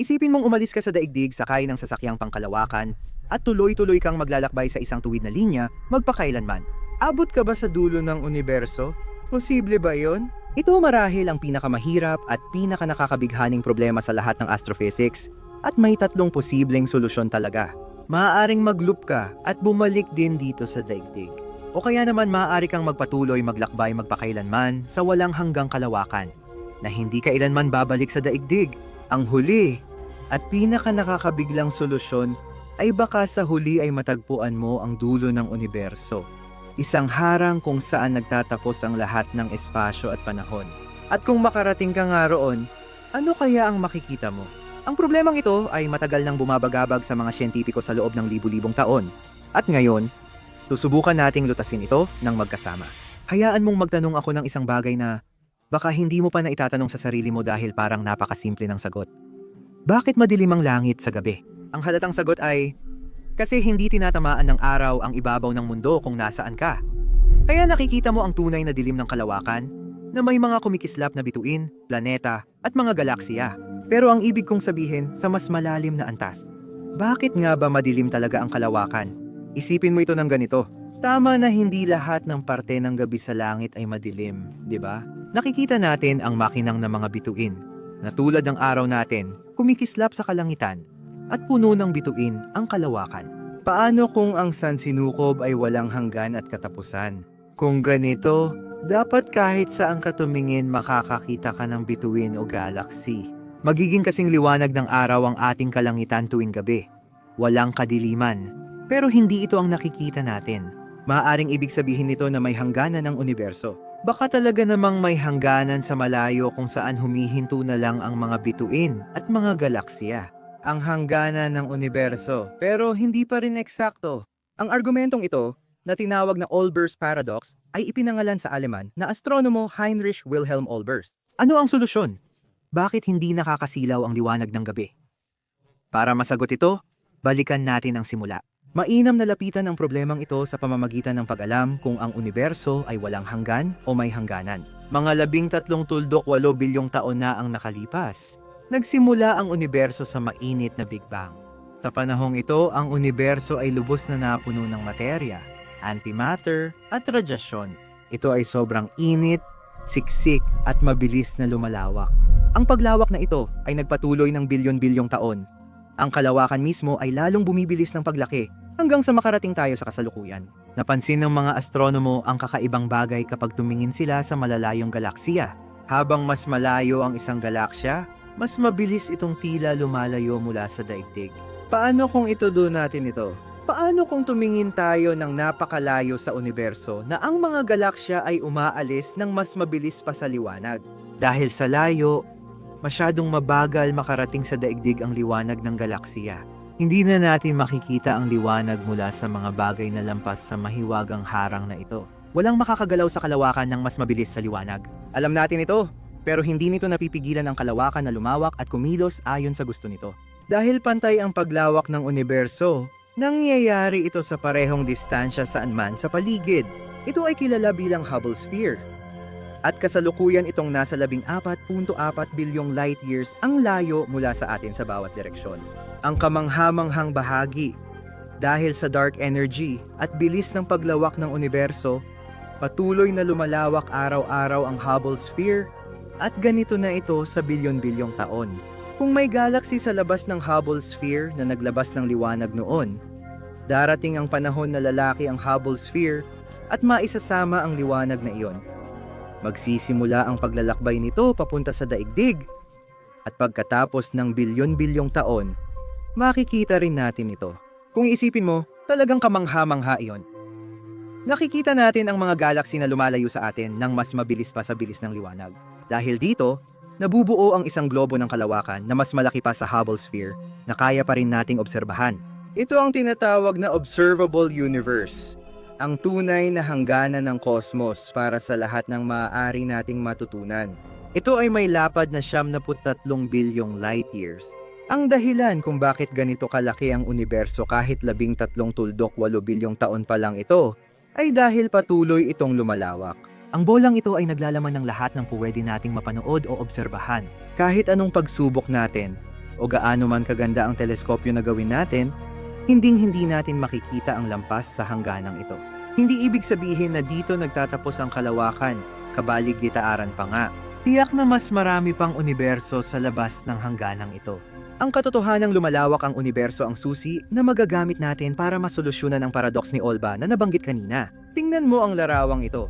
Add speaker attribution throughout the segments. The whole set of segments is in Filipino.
Speaker 1: Isipin mong umalis ka sa daigdig sakay ng sasakyang pangkalawakan at tuloy-tuloy kang maglalakbay sa isang tuwid na linya magpakailanman.
Speaker 2: Abot ka ba sa dulo ng universo? Posible ba yon?
Speaker 1: Ito marahil ang pinakamahirap at pinakanakakabighaning problema sa lahat ng astrophysics at may tatlong posibleng solusyon talaga.
Speaker 2: Maaaring magloop ka at bumalik din dito sa daigdig.
Speaker 1: O kaya naman maaari kang magpatuloy maglakbay magpakailanman sa walang hanggang kalawakan na hindi kailanman babalik sa daigdig.
Speaker 2: Ang huli at pinaka nakakabiglang solusyon ay baka sa huli ay matagpuan mo ang dulo ng universo. Isang harang kung saan nagtatapos ang lahat ng espasyo at panahon. At kung makarating ka nga roon, ano kaya ang makikita mo?
Speaker 1: Ang problemang ito ay matagal nang bumabagabag sa mga siyentipiko sa loob ng libu-libong taon. At ngayon, susubukan nating lutasin ito ng magkasama. Hayaan mong magtanong ako ng isang bagay na baka hindi mo pa na itatanong sa sarili mo dahil parang napakasimple ng sagot. Bakit madilim ang langit sa gabi? Ang halatang sagot ay, kasi hindi tinatamaan ng araw ang ibabaw ng mundo kung nasaan ka. Kaya nakikita mo ang tunay na dilim ng kalawakan na may mga kumikislap na bituin, planeta at mga galaksiya. Pero ang ibig kong sabihin sa mas malalim na antas. Bakit nga ba madilim talaga ang kalawakan? Isipin mo ito ng ganito.
Speaker 2: Tama na hindi lahat ng parte ng gabi sa langit ay madilim, di ba?
Speaker 1: Nakikita natin ang makinang ng mga bituin na tulad ng araw natin, kumikislap sa kalangitan at puno ng bituin ang kalawakan.
Speaker 2: Paano kung ang sansinukob ay walang hanggan at katapusan? Kung ganito, dapat kahit saan ka tumingin makakakita ka ng bituin o galaxy.
Speaker 1: Magiging kasing liwanag ng araw ang ating kalangitan tuwing gabi. Walang kadiliman. Pero hindi ito ang nakikita natin. Maaaring ibig sabihin nito na may hangganan ng universo.
Speaker 2: Baka talaga namang may hangganan sa malayo kung saan humihinto na lang ang mga bituin at mga galaksya. Ang hangganan ng universo, pero hindi pa rin eksakto.
Speaker 1: Ang argumentong ito, na tinawag na Olbers Paradox, ay ipinangalan sa Aleman na astronomo Heinrich Wilhelm Olbers. Ano ang solusyon? Bakit hindi nakakasilaw ang liwanag ng gabi? Para masagot ito, balikan natin ang simula. Mainam na lapitan ang problemang ito sa pamamagitan ng pag-alam kung ang universo ay walang hanggan o may hangganan.
Speaker 2: Mga labing tatlong tuldok walo bilyong taon na ang nakalipas. Nagsimula ang universo sa mainit na Big Bang. Sa panahong ito, ang universo ay lubos na napuno ng materya, antimatter at radyasyon. Ito ay sobrang init, siksik at mabilis na lumalawak.
Speaker 1: Ang paglawak na ito ay nagpatuloy ng bilyon-bilyong taon. Ang kalawakan mismo ay lalong bumibilis ng paglaki hanggang sa makarating tayo sa kasalukuyan.
Speaker 2: Napansin ng mga astronomo ang kakaibang bagay kapag tumingin sila sa malalayong galaksiya. Habang mas malayo ang isang galaksya, mas mabilis itong tila lumalayo mula sa daigdig. Paano kung ito doon natin ito? Paano kung tumingin tayo ng napakalayo sa universo na ang mga galaksya ay umaalis ng mas mabilis pa sa liwanag? Dahil sa layo, masyadong mabagal makarating sa daigdig ang liwanag ng galaksiya. Hindi na natin makikita ang liwanag mula sa mga bagay na lampas sa mahiwagang harang na ito.
Speaker 1: Walang makakagalaw sa kalawakan ng mas mabilis sa liwanag. Alam natin ito, pero hindi nito napipigilan ang kalawakan na lumawak at kumilos ayon sa gusto nito.
Speaker 2: Dahil pantay ang paglawak ng universo, nangyayari ito sa parehong distansya saan man sa paligid. Ito ay kilala bilang Hubble Sphere. At kasalukuyan itong nasa 14.4 bilyong light years ang layo mula sa atin sa bawat direksyon. Ang kamanghamanghang bahagi dahil sa dark energy at bilis ng paglawak ng universo, patuloy na lumalawak araw-araw ang Hubble Sphere at ganito na ito sa bilyon-bilyong taon. Kung may galaxy sa labas ng Hubble Sphere na naglabas ng liwanag noon, darating ang panahon na lalaki ang Hubble Sphere at maisasama ang liwanag na iyon. Magsisimula ang paglalakbay nito papunta sa daigdig at pagkatapos ng bilyon-bilyong taon, makikita rin natin ito.
Speaker 1: Kung isipin mo, talagang kamangha-mangha iyon. Nakikita natin ang mga galaxy na lumalayo sa atin ng mas mabilis pa sa bilis ng liwanag. Dahil dito, nabubuo ang isang globo ng kalawakan na mas malaki pa sa Hubble Sphere na kaya pa rin nating obserbahan.
Speaker 2: Ito ang tinatawag na observable universe, ang tunay na hangganan ng kosmos para sa lahat ng maaari nating matutunan. Ito ay may lapad na 73 bilyong light years. Ang dahilan kung bakit ganito kalaki ang universo kahit labing tatlong tuldok 8 bilyong taon pa lang ito, ay dahil patuloy itong lumalawak.
Speaker 1: Ang bolang ito ay naglalaman ng lahat ng pwede nating mapanood o obserbahan.
Speaker 2: Kahit anong pagsubok natin, o gaano man kaganda ang teleskopyo na gawin natin, hinding-hindi natin makikita ang lampas sa hangganang ito. Hindi ibig sabihin na dito nagtatapos ang kalawakan, kabalig-gitaaran pa nga. Tiyak na mas marami pang universo sa labas ng hangganang ito. Ang katotohanang lumalawak ang universo ang susi na magagamit natin para masolusyonan ang paradox ni Olba na nabanggit kanina. Tingnan mo ang larawang ito.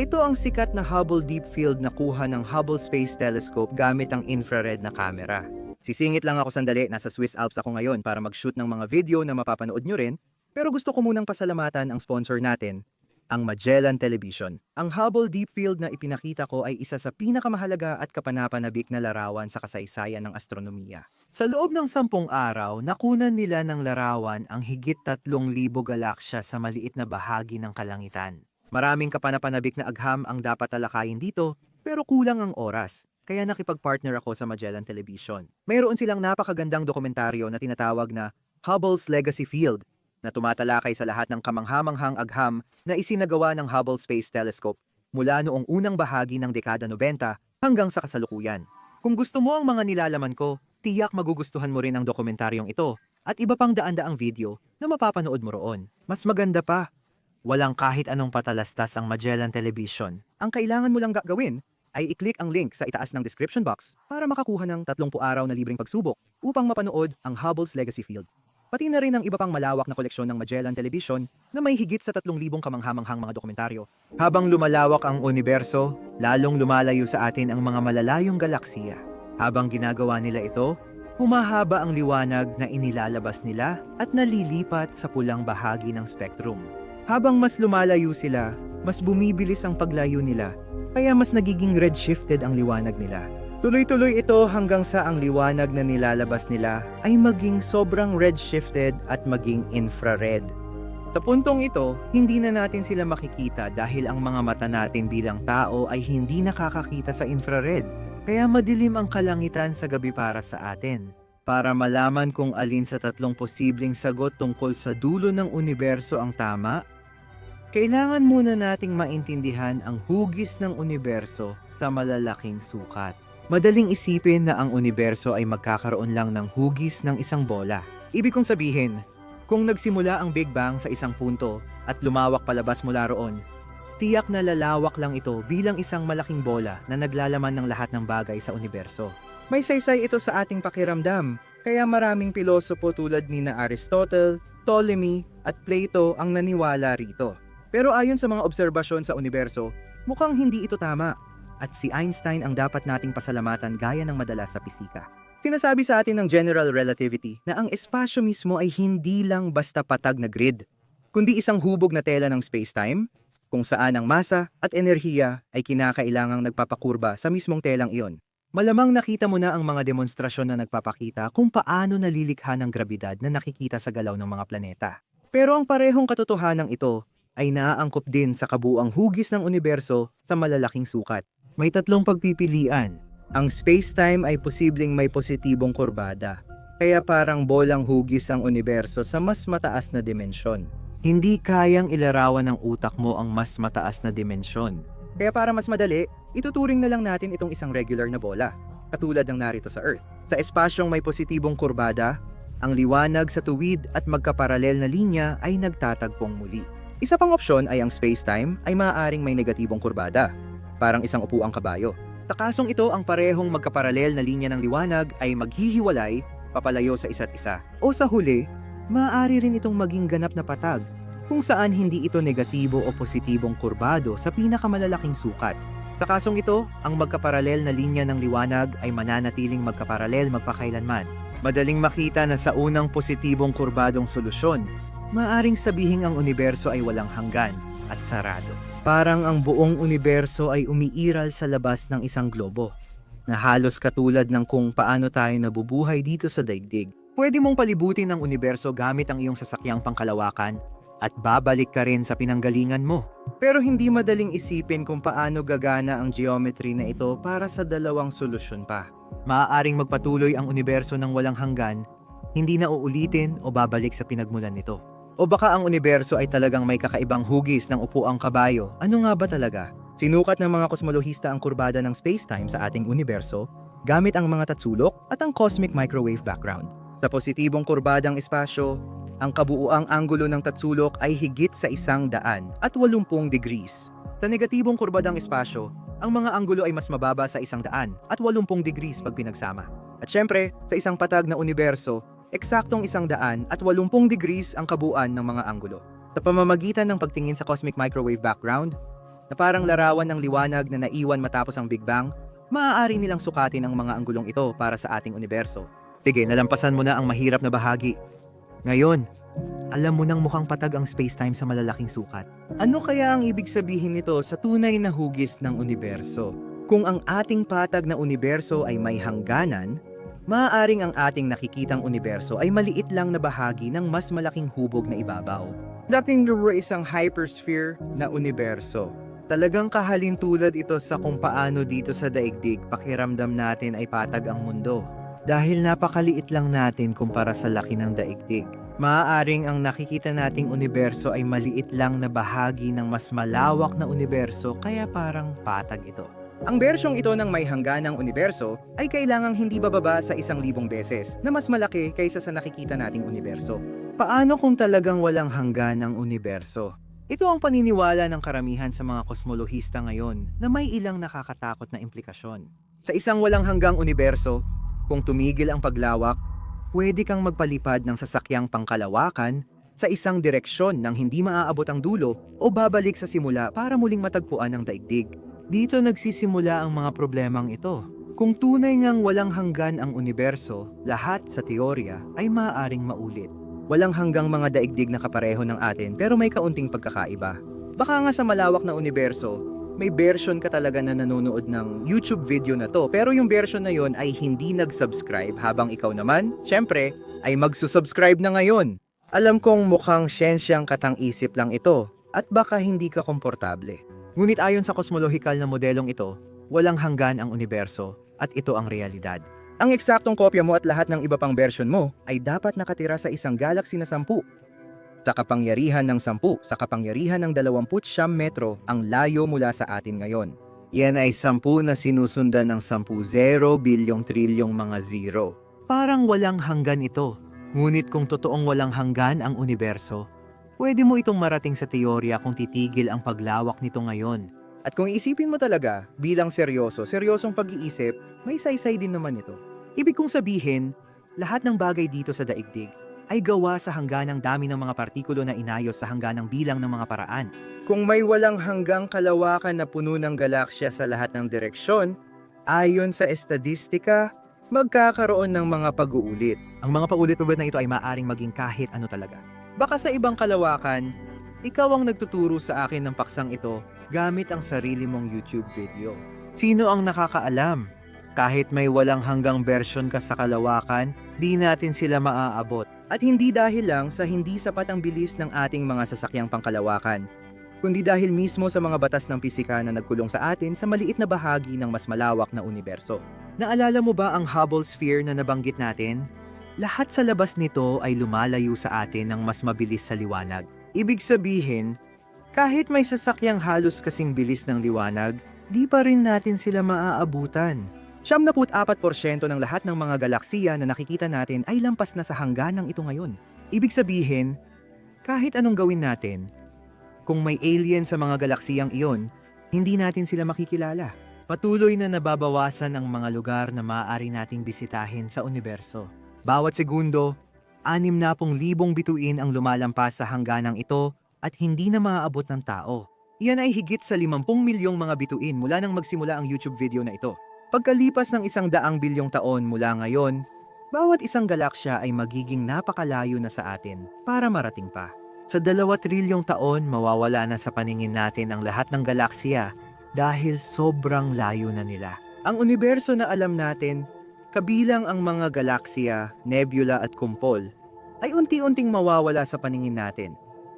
Speaker 2: Ito ang sikat na Hubble Deep Field na kuha ng Hubble Space Telescope gamit ang infrared na camera. Sisingit lang ako sandali, nasa Swiss Alps ako ngayon para mag-shoot ng mga video na mapapanood nyo rin, pero gusto ko munang pasalamatan ang sponsor natin, ang Magellan Television. Ang Hubble Deep Field na ipinakita ko ay isa sa pinakamahalaga at kapanapanabik na larawan sa kasaysayan ng astronomiya. Sa loob ng sampung araw, nakunan nila ng larawan ang higit 3,000 galaksya sa maliit na bahagi ng kalangitan. Maraming kapanapanabik na agham ang dapat talakayin dito, pero kulang ang oras. Kaya nakipag-partner ako sa Magellan Television. Mayroon silang napakagandang dokumentaryo na tinatawag na Hubble's Legacy Field na tumatalakay sa lahat ng kamanghamanghang agham na isinagawa ng Hubble Space Telescope mula noong unang bahagi ng dekada 90 hanggang sa kasalukuyan. Kung gusto mo ang mga nilalaman ko, tiyak magugustuhan mo rin ang dokumentaryong ito at iba pang daan-daang video na mapapanood mo roon. Mas maganda pa, walang kahit anong patalastas ang Magellan Television. Ang kailangan mo lang gagawin ay i-click ang link sa itaas ng description box para makakuha ng 30 araw na libreng pagsubok upang mapanood ang Hubble's Legacy Field. Pati na rin ang iba pang malawak na koleksyon ng Magellan Television na may higit sa 3,000 kamanghamanghang mga dokumentaryo. Habang lumalawak ang universo, lalong lumalayo sa atin ang mga malalayong galaksiya. Habang ginagawa nila ito, humahaba ang liwanag na inilalabas nila at nalilipat sa pulang bahagi ng spectrum. Habang mas lumalayo sila, mas bumibilis ang paglayo nila, kaya mas nagiging redshifted ang liwanag nila. Tuloy-tuloy ito hanggang sa ang liwanag na nilalabas nila ay maging sobrang redshifted at maging infrared. Sa puntong ito, hindi na natin sila makikita dahil ang mga mata natin bilang tao ay hindi nakakakita sa infrared. Kaya madilim ang kalangitan sa gabi para sa atin. Para malaman kung alin sa tatlong posibleng sagot tungkol sa dulo ng universo ang tama, kailangan muna nating maintindihan ang hugis ng universo sa malalaking sukat. Madaling isipin na ang universo ay magkakaroon lang ng hugis ng isang bola. Ibig kong sabihin, kung nagsimula ang Big Bang sa isang punto at lumawak palabas mula roon, tiyak na lalawak lang ito bilang isang malaking bola na naglalaman ng lahat ng bagay sa universo. May saysay ito sa ating pakiramdam, kaya maraming pilosopo tulad ni na Aristotle, Ptolemy at Plato ang naniwala rito. Pero ayon sa mga obserbasyon sa universo, mukhang hindi ito tama at si Einstein ang dapat nating pasalamatan gaya ng madalas sa pisika. Sinasabi sa atin ng general relativity na ang espasyo mismo ay hindi lang basta patag na grid, kundi isang hubog na tela ng space-time kung saan ang masa at enerhiya ay kinakailangang nagpapakurba sa mismong telang iyon. Malamang nakita mo na ang mga demonstrasyon na nagpapakita kung paano nalilikha ng grabidad na nakikita sa galaw ng mga planeta. Pero ang parehong katotohanan ito ay naaangkop din sa kabuang hugis ng universo sa malalaking sukat. May tatlong pagpipilian. Ang space-time ay posibleng may positibong kurbada, kaya parang bolang hugis ang universo sa mas mataas na dimensyon. Hindi kayang ilarawan ng utak mo ang mas mataas na dimensyon. Kaya para mas madali, ituturing na lang natin itong isang regular na bola, katulad ng narito sa Earth. Sa espasyong may positibong kurbada, ang liwanag sa tuwid at magkaparalel na linya ay nagtatagpong muli. Isa pang opsyon ay ang space-time ay maaaring may negatibong kurbada, parang isang upuang kabayo. Takasong ito ang parehong magkaparalel na linya ng liwanag ay maghihiwalay papalayo sa isa't isa. O sa huli, maaari rin itong maging ganap na patag kung saan hindi ito negatibo o positibong kurbado sa pinakamalalaking sukat. Sa kasong ito, ang magkaparalel na linya ng liwanag ay mananatiling magkaparalel magpakailanman. Madaling makita na sa unang positibong kurbadong solusyon, maaring sabihing ang universo ay walang hanggan at sarado. Parang ang buong universo ay umiiral sa labas ng isang globo, na halos katulad ng kung paano tayo nabubuhay dito sa daigdig. Pwede mong palibutin ang universo gamit ang iyong sasakyang pangkalawakan at babalik ka rin sa pinanggalingan mo. Pero hindi madaling isipin kung paano gagana ang geometry na ito para sa dalawang solusyon pa. Maaaring magpatuloy ang universo ng walang hanggan, hindi na uulitin o babalik sa pinagmulan nito. O baka ang universo ay talagang may kakaibang hugis ng upuang kabayo. Ano nga ba talaga? Sinukat ng mga kosmolohista ang kurbada ng spacetime sa ating universo gamit ang mga tatsulok at ang cosmic microwave background. Sa positibong kurbadang espasyo, ang kabuuang anggulo ng tatsulok ay higit sa isang daan at 80 degrees. Sa negatibong kurbadang espasyo, ang mga anggulo ay mas mababa sa isang daan at 80 degrees pag pinagsama. At syempre, sa isang patag na universo, eksaktong isang daan at 80 degrees ang kabuuan ng mga anggulo. Sa pamamagitan ng pagtingin sa cosmic microwave background, na parang larawan ng liwanag na naiwan matapos ang Big Bang, maaari nilang sukatin ang mga anggulong ito para sa ating universo. Sige, nalampasan mo na ang mahirap na bahagi. Ngayon, alam mo nang mukhang patag ang space-time sa malalaking sukat. Ano kaya ang ibig sabihin nito sa tunay na hugis ng universo? Kung ang ating patag na universo ay may hangganan, maaaring ang ating nakikitang universo ay maliit lang na bahagi ng mas malaking hubog na ibabaw. Dating luro isang hypersphere na universo. Talagang kahalintulad ito sa kung paano dito sa daigdig pakiramdam natin ay patag ang mundo. Dahil napakaliit lang natin kumpara sa laki ng daigdig. Maaaring ang nakikita nating universo ay maliit lang na bahagi ng mas malawak na universo kaya parang patag ito. Ang bersyong ito ng may hangganang universo ay kailangang hindi bababa sa isang libong beses na mas malaki kaysa sa nakikita nating universo. Paano kung talagang walang hanggan ang universo? Ito ang paniniwala ng karamihan sa mga kosmolohista ngayon na may ilang nakakatakot na implikasyon. Sa isang walang hanggang universo, kung tumigil ang paglawak, pwede kang magpalipad ng sasakyang pangkalawakan sa isang direksyon nang hindi maaabot ang dulo o babalik sa simula para muling matagpuan ang daigdig. Dito nagsisimula ang mga problemang ito. Kung tunay ngang walang hanggan ang universo, lahat sa teorya ay maaaring maulit. Walang hanggang mga daigdig na kapareho ng atin pero may kaunting pagkakaiba. Baka nga sa malawak na universo, may version ka talaga na nanonood ng YouTube video na to pero yung version na yon ay hindi nag-subscribe habang ikaw naman, syempre, ay magsusubscribe na ngayon. Alam kong mukhang siyensyang katang-isip lang ito at baka hindi ka komportable. Ngunit ayon sa kosmolohikal na modelong ito, walang hanggan ang universo at ito ang realidad. Ang eksaktong kopya mo at lahat ng iba pang version mo ay dapat nakatira sa isang galaxy na sampu. Sa kapangyarihan ng sampu, sa kapangyarihan ng 29 metro ang layo mula sa atin ngayon. Yan ay sampu na sinusundan ng sampu zero bilyong trilyong mga zero. Parang walang hanggan ito. Ngunit kung totoong walang hanggan ang universo, pwede mo itong marating sa teorya kung titigil ang paglawak nito ngayon. At kung isipin mo talaga, bilang seryoso, seryosong pag-iisip, may saysay din naman ito. Ibig kong sabihin, lahat ng bagay dito sa daigdig ay gawa sa hangganang dami ng mga partikulo na inayos sa hangganang bilang ng mga paraan. Kung may walang hanggang kalawakan na puno ng galaksya sa lahat ng direksyon, ayon sa estadistika, magkakaroon ng mga pag-uulit. Ang mga paulit-ulit na ito ay maaring maging kahit ano talaga. Baka sa ibang kalawakan, ikaw ang nagtuturo sa akin ng paksang ito gamit ang sarili mong YouTube video. Sino ang nakakaalam? Kahit may walang hanggang version ka sa kalawakan, di natin sila maaabot. At hindi dahil lang sa hindi sapat ang bilis ng ating mga sasakyang pangkalawakan, kundi dahil mismo sa mga batas ng pisika na nagkulong sa atin sa maliit na bahagi ng mas malawak na universo. Naalala mo ba ang Hubble sphere na nabanggit natin? Lahat sa labas nito ay lumalayo sa atin ng mas mabilis sa liwanag. Ibig sabihin, kahit may sasakyang halos kasing bilis ng liwanag, di pa rin natin sila maaabutan. 74% ng lahat ng mga galaksiya na nakikita natin ay lampas na sa hangganang ito ngayon. Ibig sabihin, kahit anong gawin natin, kung may alien sa mga galaksiyang iyon, hindi natin sila makikilala. Patuloy na nababawasan ang mga lugar na maaari nating bisitahin sa universo. Bawat segundo, anim na pong libong bituin ang lumalampas sa hangganang ito at hindi na maaabot ng tao. Iyan ay higit sa 50 milyong mga bituin mula nang magsimula ang YouTube video na ito. Pagkalipas ng isang daang bilyong taon mula ngayon, bawat isang galaksya ay magiging napakalayo na sa atin para marating pa. Sa dalawa trilyong taon, mawawala na sa paningin natin ang lahat ng galaksya dahil sobrang layo na nila. Ang universo na alam natin, kabilang ang mga galaksya, nebula at kumpol, ay unti-unting mawawala sa paningin natin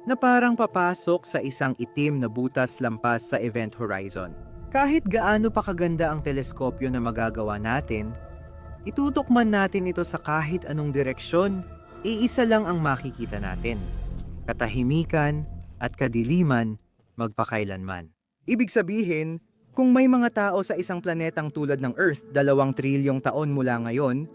Speaker 2: na parang papasok sa isang itim na butas lampas sa event horizon. Kahit gaano pa kaganda ang teleskopyo na magagawa natin, itutok man natin ito sa kahit anong direksyon, iisa lang ang makikita natin. Katahimikan at kadiliman magpakailanman. Ibig sabihin, Kung may mga tao sa isang planetang tulad ng Earth dalawang trilyong taon mula ngayon,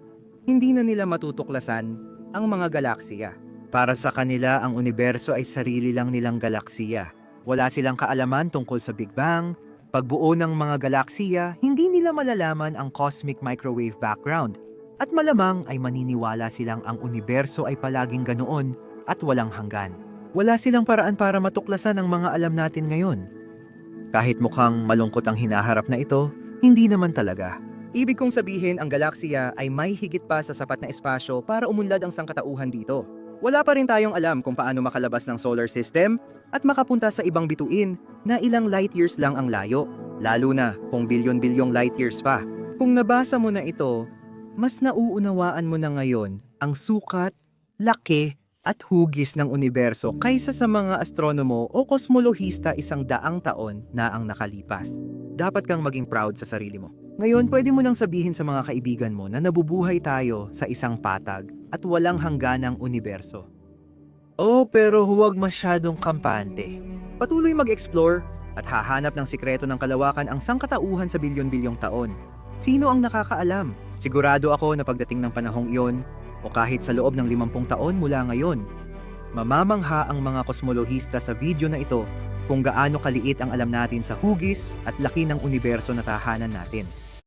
Speaker 2: hindi na nila matutuklasan ang mga galaksiya. Para sa kanila, ang universo ay sarili lang nilang galaksiya. Wala silang kaalaman tungkol sa Big Bang, pagbuo ng mga galaksiya, hindi nila malalaman ang cosmic microwave background. At malamang ay maniniwala silang ang universo ay palaging ganoon at walang hanggan. Wala silang paraan para matuklasan ang mga alam natin ngayon. Kahit mukhang malungkot ang hinaharap na ito, hindi naman talaga. Ibig kong sabihin ang galaksiya ay may higit pa sa sapat na espasyo para umunlad ang sangkatauhan dito. Wala pa rin tayong alam kung paano makalabas ng solar system at makapunta sa ibang bituin na ilang light years lang ang layo, lalo na kung bilyon-bilyong light years pa. Kung nabasa mo na ito, mas nauunawaan mo na ngayon ang sukat, laki, at hugis ng universo kaysa sa mga astronomo o kosmolohista isang daang taon na ang nakalipas. Dapat kang maging proud sa sarili mo. Ngayon, pwede mo nang sabihin sa mga kaibigan mo na nabubuhay tayo sa isang patag at walang hangganang universo. Oh, pero huwag masyadong kampante. Patuloy mag-explore at hahanap ng sikreto ng kalawakan ang sangkatauhan sa bilyon-bilyong taon. Sino ang nakakaalam? Sigurado ako na pagdating ng panahong iyon, o kahit sa loob ng 50 taon mula ngayon, mamamangha ang mga kosmolohista sa video na ito kung gaano kaliit ang alam natin sa hugis at laki ng universo na tahanan natin.